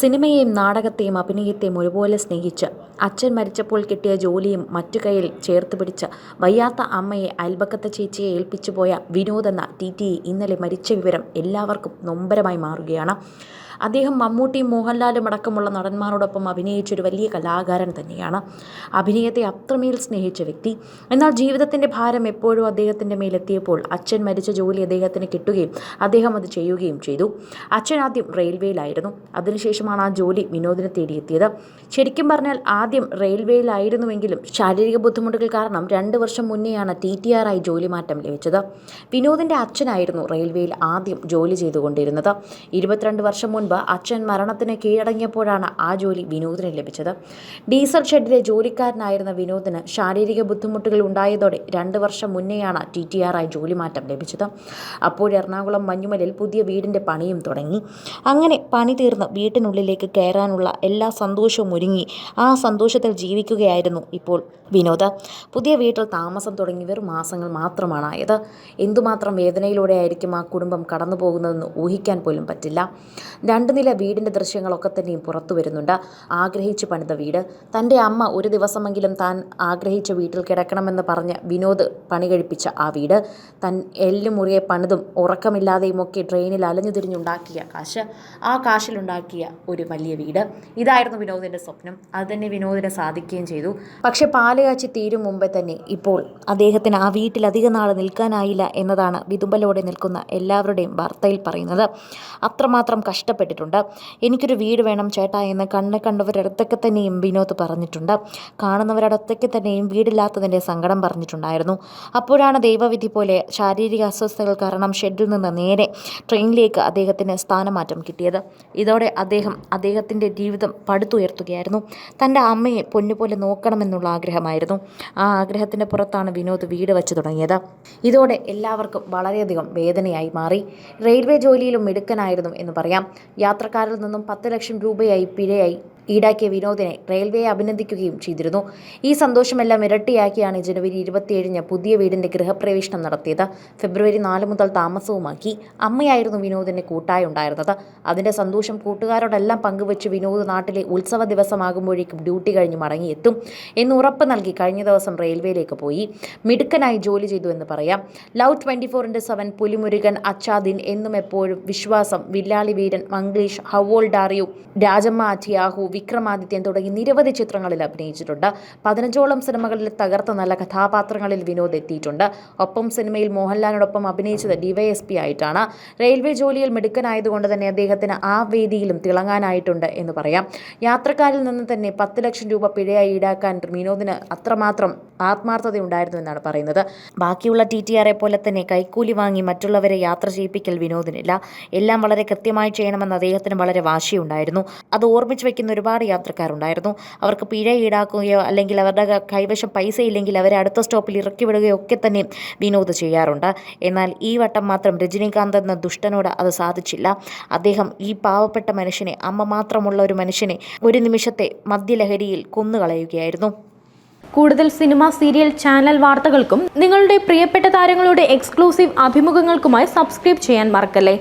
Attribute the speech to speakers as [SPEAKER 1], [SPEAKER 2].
[SPEAKER 1] സിനിമയെയും നാടകത്തെയും അഭിനയത്തെയും ഒരുപോലെ സ്നേഹിച്ച് അച്ഛൻ മരിച്ചപ്പോൾ കിട്ടിയ ജോലിയും മറ്റു കയ്യിൽ ചേർത്ത് പിടിച്ച് വയ്യാത്ത അമ്മയെ അയൽപക്കത്തെ ചേച്ചിയെ ഏൽപ്പിച്ചു പോയ വിനോദ് എന്ന ടി ടി ഇന്നലെ മരിച്ച വിവരം എല്ലാവർക്കും നൊമ്പരമായി മാറുകയാണ്. അദ്ദേഹം മമ്മൂട്ടിയും മോഹൻലാലും അടക്കമുള്ള നടന്മാരോടൊപ്പം അഭിനയിച്ച ഒരു വലിയ കലാകാരൻ തന്നെയാണ്. അഭിനയത്തെ അത്രമേൽ സ്നേഹിച്ച വ്യക്തി. എന്നാൽ ജീവിതത്തിന്റെ ഭാരം എപ്പോഴും അദ്ദേഹത്തിന്റെ മേലെത്തിയപ്പോൾ അച്ഛൻ മരിച്ച ജോലി അദ്ദേഹത്തിന് കിട്ടുകയും അദ്ദേഹം അത് ചെയ്യുകയും ചെയ്തു. അച്ഛൻ ആദ്യം റെയിൽവേയിലായിരുന്നു. അതിനുശേഷമാണ് ആ ജോലി വിനോദിനെ തേടിയെത്തിയത്. ശരിക്കും പറഞ്ഞാൽ ആദ്യം റെയിൽവേയിലായിരുന്നുവെങ്കിലും ശാരീരിക ബുദ്ധിമുട്ടുകൾ കാരണം രണ്ട് വർഷം മുന്നെയാണ് ടി ടി ആറായി ജോലി മാറ്റം ലഭിച്ചത്. വിനോദിന്റെ അച്ഛനായിരുന്നു റെയിൽവേയിൽ ആദ്യം ജോലി ചെയ്തുകൊണ്ടിരുന്നത്. ഇരുപത്തിരണ്ട് വർഷം മുൻപ് അച്ഛൻ മരണത്തിന് കീഴടങ്ങിയപ്പോഴാണ് ആ ജോലി വിനോദിന് ലഭിച്ചത്. ഡീസൽ ഷെഡിലെ ജോലിക്കാരനായിരുന്ന വിനോദിന് ശാരീരിക ബുദ്ധിമുട്ടുകൾ ഉണ്ടായതോടെ രണ്ട് വർഷം മുന്നെയാണ് ടി ടി ആറായി ജോലി മാറ്റം ലഭിച്ചത്. അപ്പോൾ എറണാകുളം മഞ്ഞുമലിൽ പുതിയ വീടിന്റെ പണിയും തുടങ്ങി. അങ്ങനെ പണി തീർന്ന് വീട്ടിനുള്ളിലേക്ക് കയറാനുള്ള എല്ലാ സന്തോഷവും ഒരുങ്ങി. ആ സന്തോഷത്തിൽ ജീവിക്കുകയായിരുന്നു ഇപ്പോൾ വിനോദ്. പുതിയ വീട്ടിൽ താമസം തുടങ്ങി വെറും മാസങ്ങൾ മാത്രമാണ് ആയത് എന്തുമാത്രം വേദനയിലൂടെ ആയിരിക്കും ആ കുടുംബം കടന്നു പോകുന്നതെന്ന് ഊഹിക്കാൻ പോലും പറ്റില്ല. രണ്ട് നില വീടിന്റെ ദൃശ്യങ്ങളൊക്കെ തന്നെയും പുറത്തു വരുന്നുണ്ട്. ആഗ്രഹിച്ചു പണിത വീട്. തന്റെ അമ്മ ഒരു ദിവസമെങ്കിലും താൻ ആഗ്രഹിച്ച വീട്ടിൽ കിടക്കണമെന്ന് പറഞ്ഞ് വിനോദ് പണി കഴിപ്പിച്ച ആ വീട്. തൻ എല്ലുമുറിയെ പണിതും ഉറക്കമില്ലാതെയും ഒക്കെ ട്രെയിനിൽ അലഞ്ഞു തിരിഞ്ഞുണ്ടാക്കിയ കാശ് ആ കാശിലുണ്ടാക്കിയ ഒരു വലിയ വീട്. ഇതായിരുന്നു വിനോദിന്റെ സ്വപ്നം. അത് തന്നെ വിനോദിന് സാധിക്കുകയും ചെയ്തു. പക്ഷെ പാലുകാച്ചി തീരും മുമ്പേ തന്നെ ഇപ്പോൾ അദ്ദേഹത്തിന് ആ വീട്ടിൽ അധിക നാൾ നിൽക്കാനായില്ല എന്നതാണ് വിതുമ്പലോടെ നിൽക്കുന്ന എല്ലാവരുടെയും വാർത്തയിൽ പറയുന്നത്. അത്രമാത്രം കഷ്ടപ്പെട്ടിട്ടുണ്ട് എനിക്കൊരു വീട് വേണം ചേട്ടാ എന്ന് കണ്ണ് കണ്ടവരടുത്തൊക്കെ തന്നെയും വിനോദ് പറഞ്ഞിട്ടുണ്ട്. കാണുന്നവരടുത്തൊക്കെ തന്നെയും വീടില്ലാത്തതിന്റെ സങ്കടം പറഞ്ഞിട്ടുണ്ടായിരുന്നു. അപ്പോഴാണ് ദൈവവിധി പോലെ ശാരീരിക അസ്വസ്ഥതകൾ കാരണം ഷെഡിൽ നിന്ന് നേരെ ട്രെയിനിലേക്ക് അദ്ദേഹത്തിന് സ്ഥാനമാറ്റം കിട്ടിയത്. ഇതോടെ അദ്ദേഹം അദ്ദേഹത്തിന്റെ ജീവിതം പടുത്തുയർത്തുകയായിരുന്നു. തന്റെ അമ്മയെ പൊന്നുപോലെ നോക്കണമെന്നുള്ള ആഗ്രഹമായിരുന്നു. ആ ആഗ്രഹത്തിന്റെ പുറത്താണ് വിനോദ് വീട് വെച്ച് തുടങ്ങിയത്. ഇതോടെ എല്ലാവർക്കും വളരെയധികം വേദനയായി മാറി. റെയിൽവേ ജോലിയിലും മിടുക്കനായിരുന്നു എന്ന് പറയാം. യാത്രക്കാരിൽ നിന്നും പത്ത് ലക്ഷം രൂപയായി പിഴയായി. ഈടാക്കിയ വിനോദിനെ റെയിൽവേ അഭിനന്ദിക്കുകയും ചെയ്തിരുന്നു. ഈ സന്തോഷമെല്ലാം ഇരട്ടിയാക്കിയാണ് ജനുവരി ഇരുപത്തിയേഴിന് പുതിയ വീടിന്റെ ഗൃഹപ്രവേശനം നടത്തിയത്. ഫെബ്രുവരി നാല് മുതൽ താമസവുമാക്കി അമ്മയായിരുന്നു വിനോദിന്റെ കൂട്ടായി ഉണ്ടായിരുന്നത്. അതിന്റെ സന്തോഷം കൂട്ടുകാരോടെല്ലാം പങ്കുവച്ച് വിനോദ് നാട്ടിലെ ഉത്സവ ദിവസമാകുമ്പോഴേക്കും ഡ്യൂട്ടി കഴിഞ്ഞ് മടങ്ങിയെത്തും എന്ന് ഉറപ്പ് നൽകി കഴിഞ്ഞ ദിവസം റെയിൽവേയിലേക്ക് പോയി. മിടുക്കനായി ജോലി ചെയ്തു എന്ന് പറയാം. Love twenty four seven Pulimurugan Acha Din എന്നും എപ്പോഴും വിശ്വാസം വില്ലാളി വീരൻ മംഗ്ലീഷ് ഹവോൾ ഡാറിയു രാജമ്മ അറ്റിയാഹു വിക്രമാദിത്യൻ തുടങ്ങി നിരവധി ചിത്രങ്ങളിൽ അഭിനയിച്ചിട്ടുണ്ട്. പതിനഞ്ചോളം സിനിമകളിൽ തകർത്ത നല്ല കഥാപാത്രങ്ങളിൽ വിനോദ് എത്തിയിട്ടുണ്ട്. ഒപ്പം സിനിമയിൽ മോഹൻലാലിനോടൊപ്പം അഭിനയിച്ചത് ഡിവൈഎസ്പി ആയിട്ടാണ്. റെയിൽവേ ജോലിയിൽ മിടുക്കനായതുകൊണ്ട് തന്നെ അദ്ദേഹത്തിന് ആ വേദിയിലും തിളങ്ങാനായിട്ടുണ്ട് എന്ന് പറയാം. യാത്രക്കാരിൽ നിന്ന് തന്നെ പത്ത് ലക്ഷം രൂപ പിഴയായി ഈടാക്കാൻ വിനോദിന് അത്രമാത്രം ആത്മാർത്ഥതയുണ്ടായിരുന്നു എന്നാണ് പറയുന്നത്. ബാക്കിയുള്ള ടി ടി ആറെ പോലെ തന്നെ കൈക്കൂലി വാങ്ങി മറ്റുള്ളവരെ യാത്ര ചെയ്യിപ്പിക്കൽ വിനോദിനില്ല. എല്ലാം വളരെ കൃത്യമായി ചെയ്യണമെന്ന് അദ്ദേഹത്തിന് വളരെ വാശിയുണ്ടായിരുന്നു. അത് ഓർമ്മിച്ച് വെക്കുന്ന ഒരുപാട് യാത്രക്കാരുണ്ടായിരുന്നു. അവർക്ക് പിഴ ഈടാക്കുകയോ അല്ലെങ്കിൽ അവരുടെ കൈവശം പൈസ ഇല്ലെങ്കിൽ അവരെ അടുത്ത സ്റ്റോപ്പിൽ ഇറക്കി വിടുകയോ ഒക്കെ തന്നെ വിനോദ് ചെയ്യാറുണ്ട്. എന്നാൽ ഈ വട്ടം മാത്രം രജനീകാന്ത് എന്ന ദുഷ്ടനോട് അത് സാധിച്ചില്ല. അദ്ദേഹം ഈ പാവപ്പെട്ട മനുഷ്യനെ അമ്മ മാത്രമുള്ള ഒരു മനുഷ്യനെ ഒരു നിമിഷത്തെ മദ്യലഹരിയിൽ കൊന്നുകളയുകയായിരുന്നു.
[SPEAKER 2] കൂടുതൽ സിനിമ സീരിയൽ ചാനൽ വാർത്തകൾക്കും നിങ്ങളുടെ പ്രിയപ്പെട്ട താരങ്ങളുടെ എക്സ്ക്ലൂസീവ് അഭിമുഖങ്ങൾക്കുമായി സബ്സ്ക്രൈബ് ചെയ്യാൻ മറക്കല്ലേ?